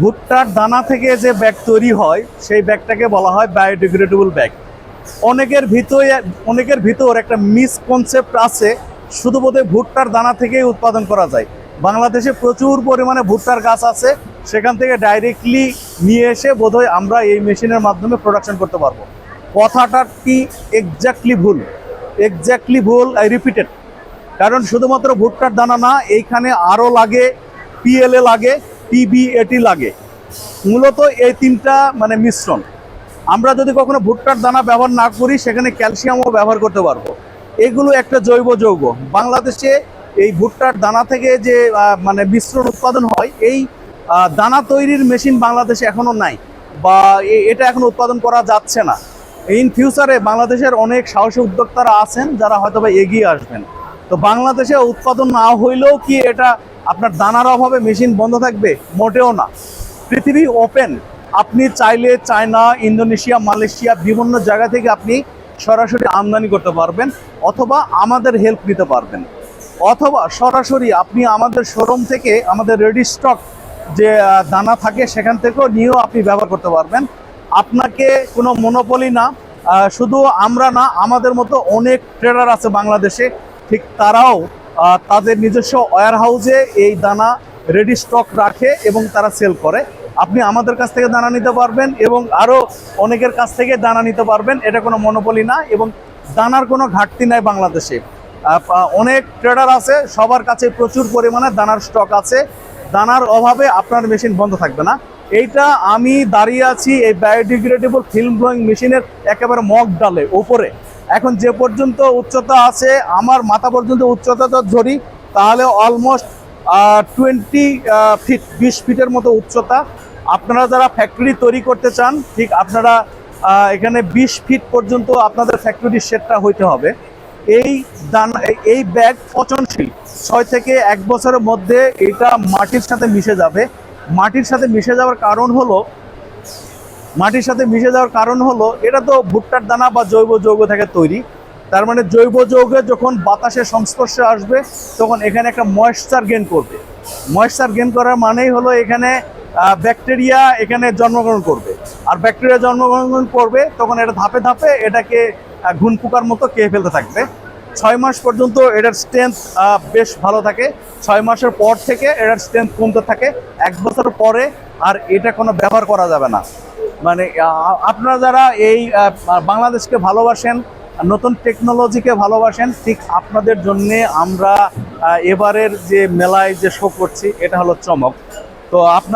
ভুট্টার দানা থেকে যে ব্যাগ তৈরি হয়, সেই ব্যাগটাকে বলা হয় বায়োডিগ্রেডেবল ব্যাগ অনেকের ভিতরে, অনেকের ভিতর একটা মিসকনসেপ্ট আছে, শুধু বোধহয় ভুট্টার দানা থেকেই উৎপাদন করা যায়। বাংলাদেশে প্রচুর পরিমাণে ভুট্টার গাছ আছে, সেখান থেকে ডাইরেক্টলি নিয়ে এসে বোধহয় আমরা এই মেশিনের মাধ্যমে প্রোডাকশন করতে পারব। কথাটা কি এক্স্যাক্টলি ভুল? এক্স্যাক্টলি ভুল আই রিপিটেড কারণ শুধুমাত্র ভুট্টার দানা না, এইখানে আরও লাগে পিএলএ লাগে পিবিএটি লাগে। মূলত এই তিনটা মানে মিশ্রণ। আমরা যদি কখনো ভুট্টার দানা ব্যবহার না করি, সেখানে ক্যালসিয়ামও ব্যবহার করতে পারব। এগুলো একটা জৈব যৌগ। বাংলাদেশে এই ভুট্টার দানা থেকে যে মানে মিশ্রণ উৎপাদন হয়, এই দানা তৈরির মেশিন বাংলাদেশে এখনও নাই বা এটা এখন উৎপাদন করা যাচ্ছে না। ইন ফিউচারে বাংলাদেশের অনেক সাহসী উদ্যোক্তারা আছেন, যারা হয়তো এগিয়ে আসবেন। তো বাংলাদেশে উৎপাদন না হইলেও কি এটা আপনার দানার অভাবে মেশিন বন্ধ থাকবে? মোটেও না। পৃথিবী ওপেন আপনি চাইলে চায়না, ইন্দোনেশিয়া, মালয়েশিয়া বিভিন্ন জায়গা থেকে আপনি সরাসরি আমদানি করতে পারবেন অথবা আমাদের হেল্প নিতে পারবেন। অথবা সরাসরি আপনি আমাদের শোরুম থেকে আমাদের রেডি স্টক যে দানা থাকে সেখান থেকেও নিয়েও আপনি ব্যবহার করতে পারবেন। আপনাকে কোনো মনোপলি না শুধু আমরা না, আমাদের মতো অনেক ট্রেডার আছে বাংলাদেশে। ঠিক তারাও তাদের নিজস্ব ওয়ার হাউসে এই দানা রেডি স্টক রাখে এবং তারা সেল করে। আপনি আমাদের কাছ থেকে দানা নিতে পারবেন এবং আরও অনেকের কাছ থেকে দানা নিতে পারবেন, এটা কোনো মনোপলি না এবং দানার কোনো ঘাটতি নাই বাংলাদেশে। অনেক ট্রেডার আছে, সবার কাছে প্রচুর পরিমাণে দানার স্টক আছে। দানার অভাবে আপনার মেশিন বন্ধ থাকবে না। এইটা আমি দাঁড়িয়ে আছি এই বায়োডিগ্রেডেবল ফিল্ম ব্লোয়িং মেশিনের একেবারে মগ ডালে, ওপরে। এখন যে পর্যন্ত উচ্চতা আছে, আমার মাথা পর্যন্ত উচ্চতা ধরি তাহলে অলমোস্ট টোয়েন্টি ফিট বিশ ফিটের মতো উচ্চতা। আপনারা যারা ফ্যাক্টরি তৈরি করতে চান, ঠিক আপনারা এখানে বিশ ফিট পর্যন্ত আপনাদের ফ্যাক্টরির শেডটা হইতে হবে। এই দান, এই ব্যাগ পচনশীল, ছয় থেকে এক বছরের মধ্যে এটা মাটির সাথে মিশে যাবে। মাটির সাথে মিশে যাওয়ার কারণ হলো মাটির সাথে মিশে যাওয়ার কারণ হলো, এটা তো ভুট্টার দানা বা জৈব যৌগ থেকে তৈরি। তার মানে জৈব যৌগে যখন বাতাসের সংস্পর্শে আসবে, তখন এখানে একটা ময়েশ্চার গেন করবে। ময়েশ্চার গেন করার মানেই হলো এখানে ব্যাকটেরিয়া এখানে জন্মগ্রহণ করবে। আর ব্যাকটেরিয়া জন্মগ্রহণ করবে, তখন এটা ধাপে ধাপে এটাকে ঘুন পোকার মতো খেয়ে ফেলতে থাকবে। ছয় মাস পর্যন্ত এটার স্ট্রেংথ বেশ ভালো থাকে। ছয় মাসের পর থেকে এটার স্ট্রেংথ কমতে থাকে। এক বছর পরে আর এটা কোনো ব্যবহার করা যাবে না। মানে আপনারা যারা এই বাংলাদেশকে ভালোবাসেন, নতুন টেকনোলজিকে ভালোবাসেন, ঠিক আপনাদের জন্য আমরা এবারের যে মেলায় যে শো করছি, এটা হলো চমক। তো আপনার